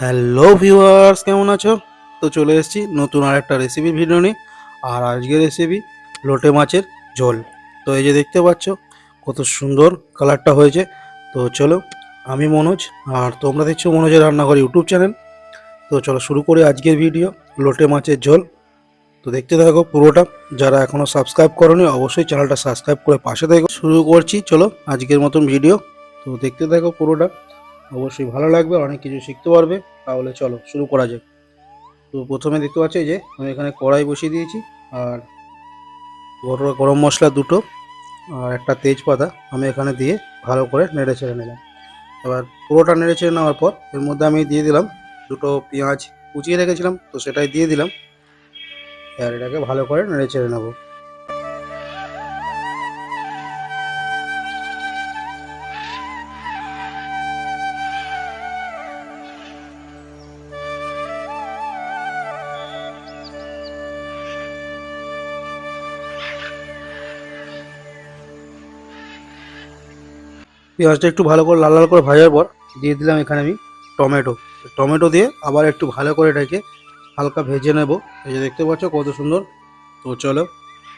Hello viewers, কেমন আছো? তো চলে এসেছি নতুন আর একটা রেসিপি ভিডিও নিয়ে। আর আজকের রেসিপি লোটে মাছের ঝোল। তো এই যে দেখতে পাচ্ছ, কত সুন্দর কালারটা হয়েছে। তো চলো, আমি মনোজ, আর তোমরা দেখছ মনোজের রান্নাঘর ইউটিউব চ্যানেল তো চলো শুরু করি আজকের ভিডিও লোটে মাছের ঝোল। তো দেখতে থাকো পুরোটা। যারা এখনও সাবস্ক্রাইব করনি, অবশ্যই চ্যানেলটা সাবস্ক্রাইব করে পাশে থাকো। শুরু করছি, চলো আজকের মতন ভিডিও তো দেখতে থাকো পুরোটা। অবশ্যই ভালো লাগবে, অনেক কিছু শিখতে পারবে। তাহলে চলো, শুরু করা যাক। তো প্রথমে দেখতে পাচ্ছি যে, আমি এখানে কড়াই বসিয়ে দিয়েছি, আর গরম মশলা দুটো, আর একটা তেজপাতা আমি এখানে দিয়ে ভালো করে নেড়ে ছেড়ে নিলাম। এবার পুরোটা নেড়ে ছেড়ে নেওয়ার পর, এর মধ্যে আমি দিয়ে দিলাম দুটো পেঁয়াজ কুচিয়ে রেখেছিলাম, তো সেটাই দিয়ে দিলাম। আর এটাকে ভালো করে নেড়ে ছেড়ে নেব। পেঁয়াজটা একটু ভালো করে লাল লাল করে ভাজার পর দিয়ে দিলাম এখানে আমি টমেটো। টমেটো দিয়ে আবার একটু ভালো করে এটাকে হালকা ভেজে নেব। এই যে দেখতে পাচ্ছ কত সুন্দর। তো চলো,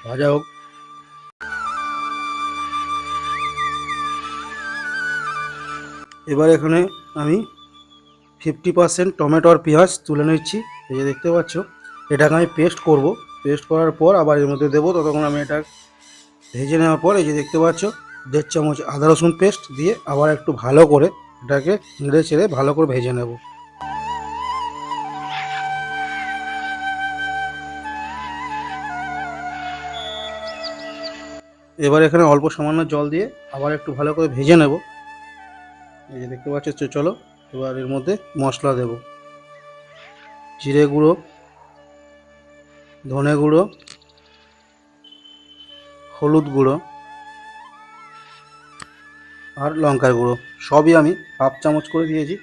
ভাজা হোক। এবার এখানে আমি ফিফটি পার্সেন্ট টমেটো আর পেঁয়াজ তুলে নিচ্ছি। এই যে দেখতে পাচ্ছ, এটাকে আমি পেস্ট করব। পেস্ট করার পর আবার এর মধ্যে দেবো। ততক্ষণ আমি এটা ভেজে নেওয়ার পর এই যে দেখতে পাচ্ছ দেড় চামচ আদা রসুন পেস্ট দিয়ে আবার একটু ভালো করে এটাকে নেড়ে ছেড়ে ভালো করে ভেজে নেব। এবার এখানে অল্প সামান্য জল দিয়ে আবার একটু ভালো করে ভেজে নেব। এই যে দেখতে পাচ্ছ চলো এবার এর মধ্যে মশলা দেব। জিরে গুঁড়ো, ধনে গুঁড়ো, হলুদ গুঁড়ো আর লঙ্কার গুঁড়ো, সবই আমি হাফ চামচ করে দিয়েছি।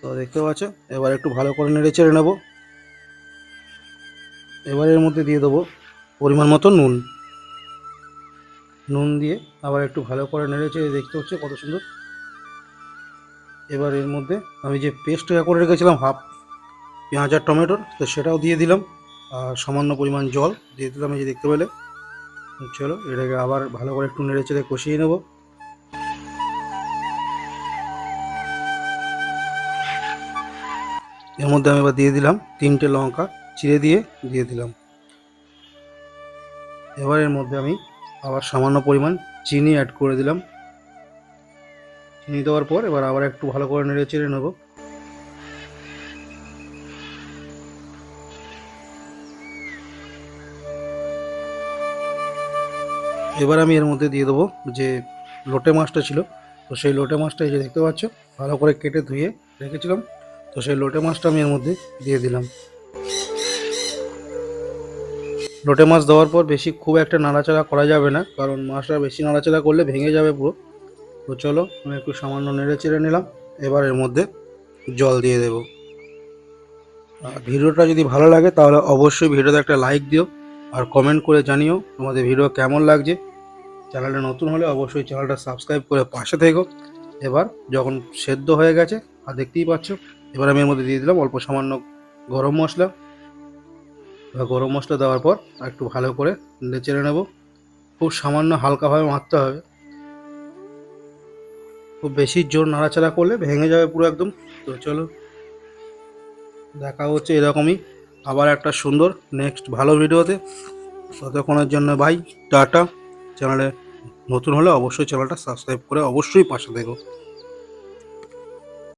তো দেখতে পাচ্ছ, এবার একটু ভালো করে নেড়ে চেড়ে নেব। এবার এর মধ্যে দিয়ে দেবো পরিমাণ মতো নুন। নুন দিয়ে আবার একটু ভালো করে নেড়ে চেড়ে দেখতে হচ্ছে কত সুন্দর। এবার এর মধ্যে আমি যে পেস্টটা করে রেখেছিলাম হাফ পেঁয়াজ আর টমেটোর তো সেটাও দিয়ে দিলাম। আর সামান্য পরিমাণ জল দিয়ে দিলাম, এই যে দেখতে পেলে। চলো, এটাকে আবার ভালো করে একটু নেড়ে চেড়ে কষিয়ে নেব। এর মধ্যে আমি এবার দিয়ে দিলাম তিনটে লঙ্কা, চিড়ে দিয়ে দিয়ে দিলাম। এবার এর মধ্যে আমি আবার সামান্য পরিমাণ চিনি অ্যাড করে দিলাম। চিনি দেওয়ার পর এবার আবার একটু ভালো করে নেড়ে চেড়ে নেব। এবার আমি এর মধ্যে দিয়ে দেবো যে লোটে মাছটা ছিল, তো সেই লোটে মাছটা এই যে দেখতে পাচ্ছ, ভালো করে কেটে ধুয়ে রেখেছিলাম। তো সেই লোটে মাছটা আমি এর মধ্যে দিয়ে দিলাম। লোটে মাছ দেওয়ার পর বেশি খুব একটা নাড়াচাড়া করা যাবে না, কারণ মাছটা বেশি নাড়াচাড়া করলে ভেঙে যাবে পুরো। তো চলো, আমি একটু সামান্য নেড়ে চেড়ে নিলাম, এবার এর মধ্যে জল দিয়ে দেব। আর ভিডিওটা যদি ভালো লাগে, তাহলে অবশ্যই ভিডিওতে একটা লাইক দিও, আর কমেন্ট করে জানিও তোমাদের ভিডিও কেমন লাগছে। চ্যানেলটা নতুন হলে অবশ্যই চ্যানেলটা সাবস্ক্রাইব করে পাশে থেকো। এবার যখন সেদ্ধ হয়ে গেছে, আর দেখতেই পাচ্ছ এবার আমি এর মধ্যে দিয়ে দিলাম, অল্প সামান্য গরম মশলা। এবার গরম মশলা দেওয়ার পর একটু ভালো করে নেচেড়ে নেব। খুব সামান্য হালকাভাবে মারতে হবে। খুব বেশি জোর নাড়াচাড়া করলে ভেঙে যাবে পুরো একদম। তো চলো, দেখা হচ্ছে এরকমই আবার একটা সুন্দর নেক্সট ভালো ভিডিওতে। ততক্ষণের জন্য ভাই টাটা। চ্যানেলে নতুন হলে অবশ্যই চ্যানেলটা সাবস্ক্রাইব করে অবশ্যই পাশে দেখো